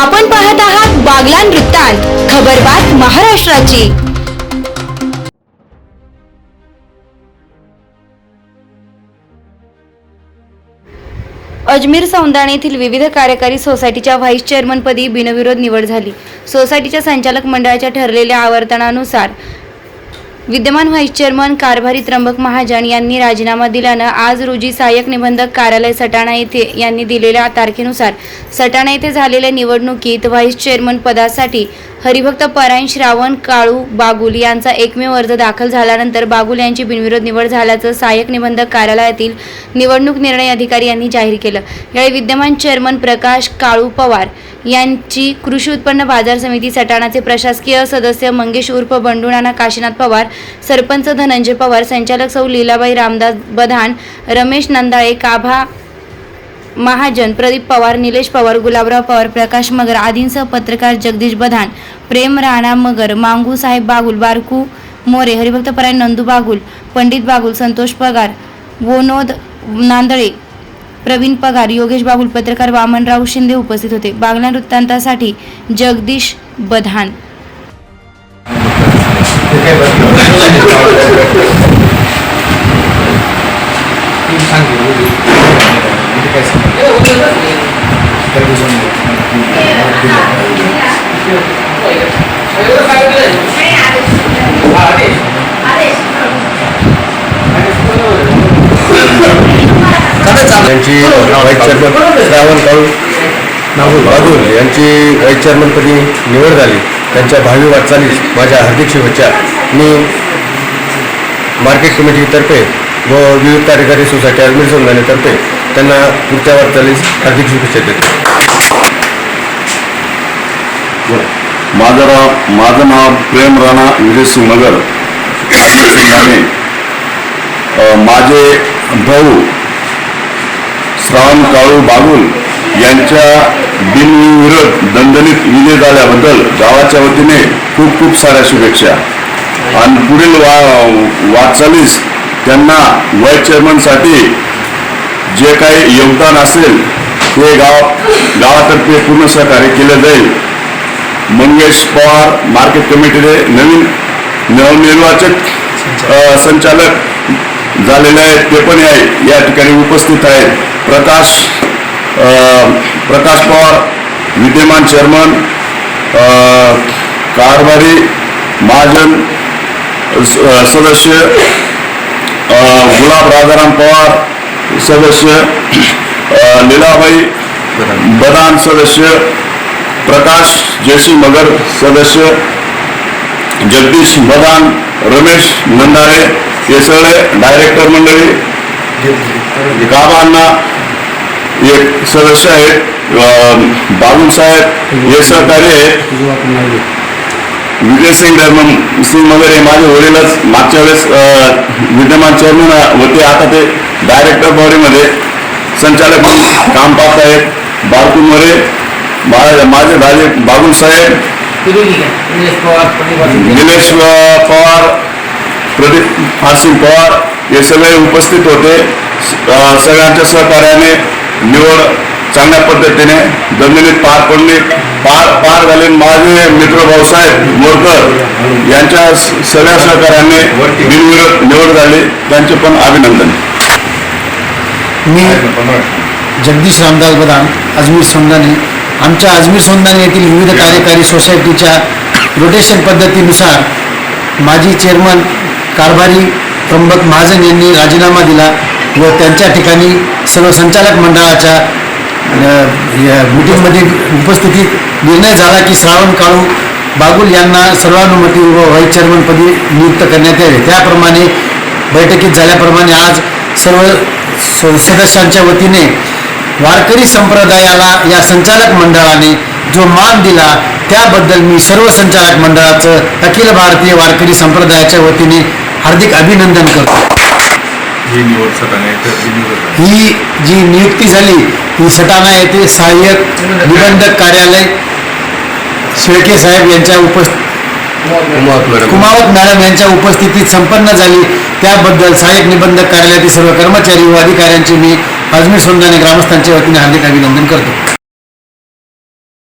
आपण पाहत आहात बागलान वृत्तांत खबरबात महाराष्ट्राची. अजमेर सौंदाणे येथील विविध कार्यकारी सोसायटीच्या व्हाईस चेअरमनपदी बिनविरोध निवड झाली. सोसायटीच्या संचालक मंडळाच्या ठरलेल्या आवर्तनानुसार विद्यमान व्हाईस चेअरमन कारभारी त्र्यंबक महाजन यांनी राजीनामा दिल्यानं आज रोजी सहाय्यक निबंधक कार्यालय सटाणा येथे यांनी दिलेल्या तारखेनुसार सटाणा येथे झालेल्या निवडणुकीत व्हाईस चेअरमन पदासाठी हरिभक्त परायण श्रावण काळू बागुल यांचा एकमेव अर्ज दाखल झाल्यानंतर बागुल यांची बिनविरोध निवड झाल्याचं सहाय्यक निबंधक कार्यालयातील निवडणूक निर्णय अधिकारी यांनी जाहीर केलं. यावेळी विद्यमान चेअरमन प्रकाश काळू पवार यांची कृषी उत्पन्न बाजार समिती सटाणाचे प्रशासकीय सदस्य मंगेश उर्फ बंडुणाना काशीनाथ पवार सरपंच धनंजय पवार संचालक सौ लीलाबाई रामदास बधान रमेश नंदाळे काभा महाजन प्रदीप पवार निलेश पवार गुलाबराव पवार प्रकाश मगर आदींसह पत्रकार जगदीश बधान प्रेम राणा मगर मांगू साहेब बागुल बारकू मोरे हरिभक्त पराय नंदू बागुल पंडित बागुल संतोष पगार वोनोद नांदळे प्रवीण पगार योगेश बागुल पत्रकार वामनराव शिंदे उपस्थित होते. बागला वृत्तांतासाठी जगदीश बधान. यांची व्हाईस चेअरमन श्रावण काळू बहादूर यांची व्हाईस चेअरमनपदी निवड झाली. त्यांच्या भावी वाटचालीस माझ्या हार्दिक शुभेच्छा. मी मार्केट कमिटीतर्फे व विविध कार्यकारी सोसायटी अजमेर संघानेतर्फे त्यांना पुढच्या वाटचालीस हार्दिक शुभेच्छा देतो. माझं नाव माझं नाव प्रेम राणा विजय सिंग नगर संघाने माझे भाऊ श्रावण काळू बागुल यांच्या बिनविरोध दणदणीत विजय झाल्याबद्दल गावाच्या वतीने खूप खूप साऱ्या शुभेच्छा. आणि पुढील वा वाटचालीस त्यांना व्हाईस चेअरमनसाठी जे काही योगदान असेल ते गाव गावातर्फे पूर्ण सहकार्य केलं जाईल. मंगेश पवार मार्केट कमिटीने नवीन नवनिर्वाचक संचालक झालेले आहेत ते पण आहे या ठिकाणी उपस्थित आहेत. प्रकाश प्रकाश पवार विद्यमान चेअरमन कारभारी महाजन स- सदस्य गुलाब राजाराम पवार सदस्य लीलाबाई बदान सदस्य प्रकाश जयसिंह मगर सदस्य जगदीश बदान रमेश नंदाळे हे सगळे डायरेक्टर मंडळी गावांना एक सदस्य आहेत बाबूसाहेब हे सहकारी आहेत. विजयसिंग धर्म सिंग वगैरे माझे वडीलच मागच्या वेळेस विद्यमान चेअरमन होते. आता ते डायरेक्टर बॉडीमध्ये संचालक म्हणून काम पाहत आहेत. बाळकू मोरे माझे दाजे बाबू साहेब. निलेश पवार प्रदीप फारसिंग पवार हे सगळे उपस्थित होते. स- सगळ्यांच्या सहकार्याने निवड चांगल्या पद्धतीने जमिनीत पार पडली. पार पार झाले माझे मित्र भाऊसाहेब मोरकर यांच्या सगळ्या सहकार्याने बिनविरोध निवड झाली. त्यांचे पण अभिनंदन. मी जगदीश रामदास बदाम अजमेर सोंदाने आमच्या अजमेर सोंदाने येथील विविध कार्यकारी सोसायटीच्या रोटेशन पद्धतीनुसार माजी चेअरमन कारभारी त्र्यंबक महाजन यांनी राजीनामा दिला व त्यांच्या ठिकाणी सर्व संचालक मंडळाच्या मीटिंगमध्ये उपस्थितीत निर्णय झाला की श्रावण काळू बागुल यांना सर्वानुमती व व्हाईस चेअरमनपदी नियुक्त करण्यात यावे. त्याप्रमाणे बैठकीत झाल्याप्रमाणे आज सर्व सदस्यांच्या वतीने वारकरी संप्रदायाला या संचालक मंडळाने जो मान दिला त्याबद्दल मी सर्व संचालक मंडळाचं अखिल भारतीय वारकरी संप्रदायाच्या वतीने हार्दिक अभिनंदन करतो. ही जी नियुक्ती झाली सटाणा येथे सहाय्यक निबंधक कार्यालय शेळके साहेब यांच्या उपस्थित कुमावत मॅडम यांच्या उपस्थितीत संपन्न झाली. त्याबद्दल सहाय्यक निबंधक कार्यालयातील सर्व कर्मचारी व अधिकाऱ्यांचे मी अजमेर सोंदाने ग्रामस्थांच्या वतीने हार्दिक अभिनंदन करतो.